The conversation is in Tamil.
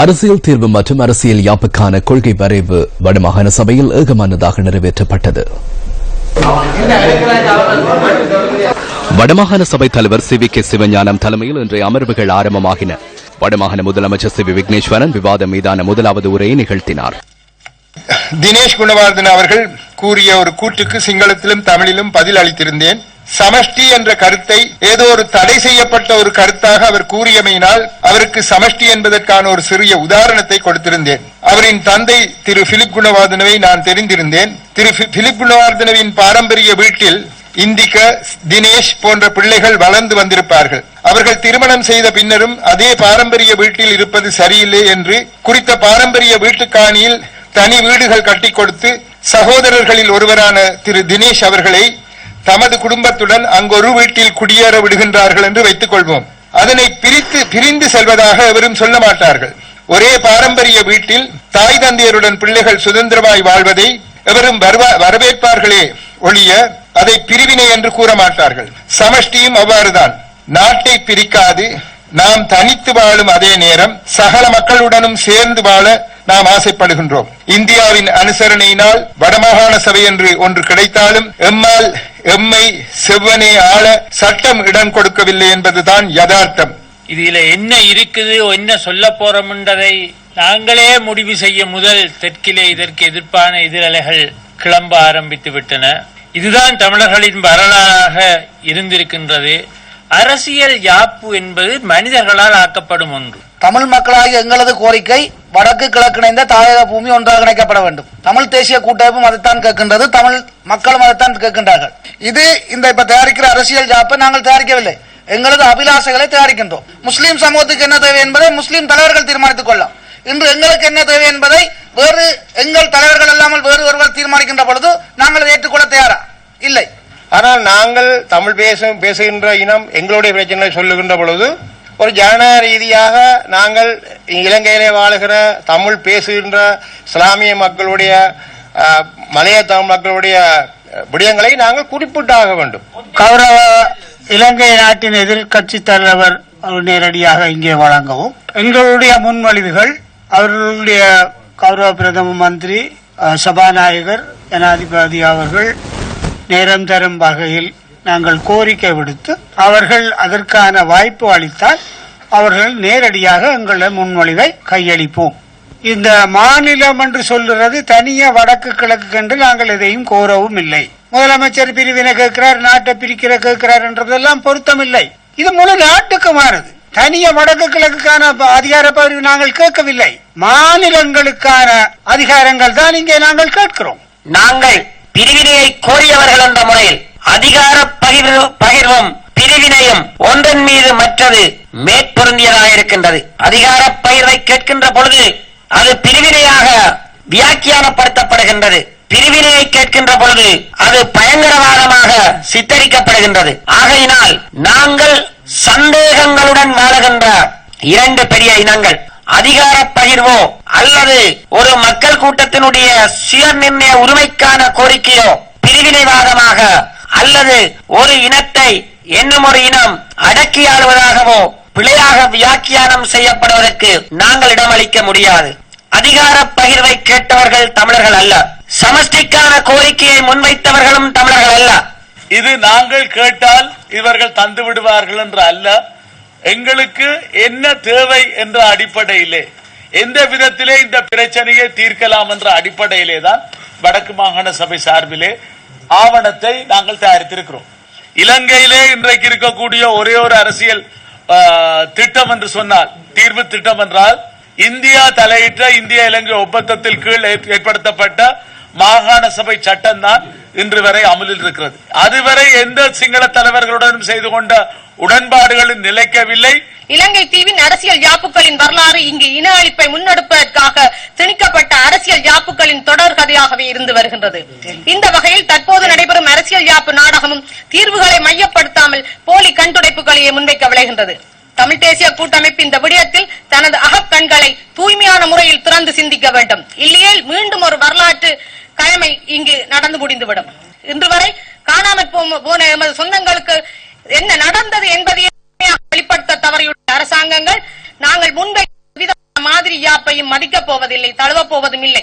அரசியல் தீர்வு மற்றும் அரசியல் யாப்புக்கான கொள்கை வரைவு வடமாகாண சபையில் ஏகமானதாக நிறைவேற்றப்பட்டது. வடமாகாண சபை தலைவர் சி வி கே சிவஞானம் தலைமையில் இன்றைய அமர்வுகள் ஆரம்பமாகின. வடமாகாண முதலமைச்சர் சி வி விக்னேஸ்வரன் விவாதம் மீதான முதலாவது உரையை நிகழ்த்தினார். தினேஷ் குணவர்தன் அவர்கள் கூறிய ஒரு கூற்றுக்கு சிங்களத்திலும் தமிழிலும் பதில் அளித்திருந்தேன். சமஷ்டி என்ற கருத்தை ஏதோ ஒரு தடை செய்யப்பட்ட ஒரு கருத்தாக அவர் கூறியமையினால் அவருக்கு சமஷ்டி என்பதற்கான ஒரு சிறிய உதாரணத்தை கொடுத்திருந்தேன். அவரின் தந்தை திரு பிலிப் குணவாதனவை நான் தெரிந்திருந்தேன். திரு பிலிப் குணவாதனவின் பாரம்பரிய வீட்டில் இந்திக தினேஷ் போன்ற பிள்ளைகள் வளர்ந்து வந்திருப்பார்கள். அவர்கள் திருமணம் செய்த பின்னரும் அதே பாரம்பரிய வீட்டில் இருப்பது சரியில்லை என்று குறித்த பாரம்பரிய வீட்டுக்காணியில் தனி வீடுகள் கட்டி கொடுத்து சகோதரர்களில் ஒருவரான திரு தினேஷ் அவர்களை தமது குடும்பத்துடன் அங்கொரு வீட்டில் குடியேற விடுகின்றார்கள் என்று வைத்துக் கொள்வோம் அதனை பிரித்து பிரிந்து செல்வதாக எவரும் சொல்ல மாட்டார்கள். ஒரே பாரம்பரிய வீட்டில் தாய் தந்தையருடன் பிள்ளைகள் சுதந்திரமாய் வாழ்வதை எவரும் வரவேற்பார்களே ஒழிய அதை பிரிவினை என்று கூற மாட்டார்கள். சமஷ்டியும் அவ்வாறுதான். நாட்டை பிரிக்காது நாம் தனித்து வாழும் அதே நேரம் சகல மக்களுடனும் சேர்ந்து வாழ நாம் ஆசைப்படுகின்றோம். இந்தியாவின் அனுசரணையினால் வடமாகாண சபை என்று ஒன்று கிடைத்தாலும் எம்மால் எம்மை செவ்வனே ஆள சட்டம் இடம் கொடுக்கவில்லை என்பதுதான் யதார்த்தம். இதுல என்ன இருக்குது என்ன சொல்ல போறோம்ன்றதை நாங்களே முடிவு செய்ய முதல் தெற்கிலே இதற்கு எதிர்ப்பான எதிரலைகள் கிளம்ப ஆரம்பித்து விட்டன. இதுதான் தமிழர்களின் வரலாறாக இருந்திருக்கின்றது. அரசியல் யாப்பு என்பது மனிதர்களால் ஆக்கப்படும் ஒன்று. தமிழ் மக்களாகிய எங்களது கோரிக்கை வடக்கு கிழக்கிணைந்த தாயக பூமி ஒன்றாக இணைக்கப்பட வேண்டும். தமிழ் தேசிய கூட்டமைப்பும் அதைத்தான் கேட்கின்றது. தமிழ் மக்களும் அதைத்தான் கேட்கின்றார்கள். இது இந்த இப்ப தயாரிக்கிற அரசியல் ஜாப்பை நாங்கள் தயாரிக்கவில்லை. எங்களது அபிலாசைகளை தயாரிக்கின்றோம். முஸ்லீம் சமூகத்துக்கு என்ன தேவை என்பதை முஸ்லீம் தலைவர்கள் தீர்மானித்துக் கொள்ளலாம். இன்று எங்களுக்கு என்ன தேவை என்பதை வேறு எங்கள் தலைவர்கள் அல்லாமல் வேறு ஒருவர் தீர்மானிக்கின்ற பொழுது நாங்கள் ஏற்றுக்கொள்ள தயாரா? இல்லை. ஆனால் நாங்கள் தமிழ் பேசும் பேசுகின்ற இனம் எங்களுடைய பிரச்சனை சொல்லுகின்ற பொழுது ஒரு ஜனநாயக ரீதியாக நாங்கள் இலங்கையிலே வாழுகிற தமிழ் பேசுகின்ற இஸ்லாமிய மக்களுடைய மலைய தமிழர்களுடைய மக்களுடைய விடயங்களை நாங்கள் குறிப்பிட்டாக வேண்டும். கௌரவ இலங்கை நாட்டின் எதிர்கட்சி தலைவர் நேரடியாக இங்கே வழங்கவும் எங்களுடைய முன்மொழிவுகள் அவர்களுடைய கௌரவ பிரதம மந்திரி சபாநாயகர் ஜனாதிபதி அவர்கள் நேரம் தரும் வகையில் நாங்கள் கோரிக்கை விடுத்து அவர்கள் அதற்கான வாய்ப்பு அளித்தால் அவர்கள் நேரடியாக எங்கள முன்மொழிவை கையளிப்போம். இந்த மாநிலம் என்று சொல்லுறது தனியா வடக்கு கிழக்கு என்று நாங்கள் எதையும் கோரவும் இல்லை. முதலமைச்சர் பிரிவினை கேட்கிறார் நாட்டை பிரிக்கிற கேட்கிறார் என்றதெல்லாம் பொருத்தமில்லை இது முழு நாட்டுக்கு மாறுது. தனிய வடக்கு கிழக்குக்கான அதிகார பகிர்வு நாங்கள் கேட்கவில்லை. மாநிலங்களுக்கான அதிகாரங்கள் தான் இங்கே நாங்கள் கேட்கிறோம். நாங்கள் பிரிவினையை கோரியவர்கள் என்ற முறையில் அதிகார பகிர்வு பகிர்வும் பிரிவினையும் ஒன்றன் மீது மற்றது மேற்பொருந்தியதாக இருக்கின்றது அதிகார பகிர்வை கேட்கின்ற பொழுது அது பிரிவினையாக வியாக்கியானப்படுத்தப்படுகின்றது. பிரிவினையை கேட்கின்ற பொழுது அது பயங்கரவாதமாக சித்தரிக்கப்படுகின்றது. ஆகையினால் நாங்கள் சந்தேகங்களுடன் வாழுகின்ற இரண்டு பெரிய இனங்கள். அதிகார பகிர்வோ அல்லது ஒரு மக்கள் கூட்டத்தினுடைய சுய நிர்ணய உரிமைக்கான கோரிக்கையோ பிரிவினைவாதமாக அல்லது ஒரு இனத்தை என்னும் ஒரு இனம் அடக்கி ஆடுவதாகவோ பிழையாக வியாக்கியானம் செய்யப்படுவதற்கு நாங்கள் இடமளிக்க முடியாது. அதிகார பகிர்வை கேட்டவர்கள் தமிழர்கள் அல்ல. சமஷ்டிக்கான கோரிக்கையை முன்வைத்தவர்களும் தமிழர்கள் அல்ல. இது நாங்கள் கேட்டால் இவர்கள் தந்து விடுவார்கள் என்று அல்ல. எங்களுக்கு என்ன தேவை என்ற அடிப்படையிலே எந்த விதத்திலே இந்த பிரச்சனையை தீர்க்கலாம் என்ற அடிப்படையிலே தான் வடக்கு மாகாண சபை சார்பிலே ஆவணத்தை நாங்கள் தயாரித்திருக்கிறோம். இலங்கையிலே இன்றைக்கு இருக்கக்கூடிய ஒரே ஒரு அரசியல் திட்டம் என்று சொன்னால் தீர்வு திட்டம் என்றால் இந்தியா தலையிட்ட இந்திய இலங்கை ஒப்பந்தத்தில் கீழ் ஏற்படுத்தப்பட்ட மாகாண சபை சட்டம் தான் இன்று வரை அமலில் இருக்கிறது. அதுவரை எந்த சிங்கள தலைவர்களுடனும் செய்து கொண்ட உடன்பாடுகளும் நிலைக்கவில்லை. இலங்கை தீவின் அரசியல் யாப்புகளின் வரலாறு இங்கு இன அழிப்பை முன்னெடுப்பதற்காக திணிக்கப்பட்ட அரசியல் யாப்புகளின் தொடர்கதையாகவே இருந்து வருகின்றது. இந்த வகையில் தற்போது நடைபெறும் அரசியல் யாப்பு நாடகமும் தீர்வுகளை மையப்படுத்தாமல் போலி கண்துடைப்புகளையே முன்வைக்க விளைகின்றது. தமிழ் தேசிய கூட்டமைப்பு இந்த விடயத்தில் தனது அகக்கண்களை தூய்மையான முறையில் திறந்து சிந்திக்க வேண்டும். இல்லையேல் மீண்டும் ஒரு வரலாற்று கழமை இங்கு நடந்து முடிந்துவிடும். இன்று வரை காணாமல் போன எமது சொந்தங்களுக்கு என்ன நடந்தது என்பதையே வெளிப்படுத்த தவறியுள்ள அரசாங்கங்கள் நாங்கள் முன்வைத்த மாதிரி யாப்பையும் மதிக்கப் போவதில்லை தழுவப் போவதும் இல்லை.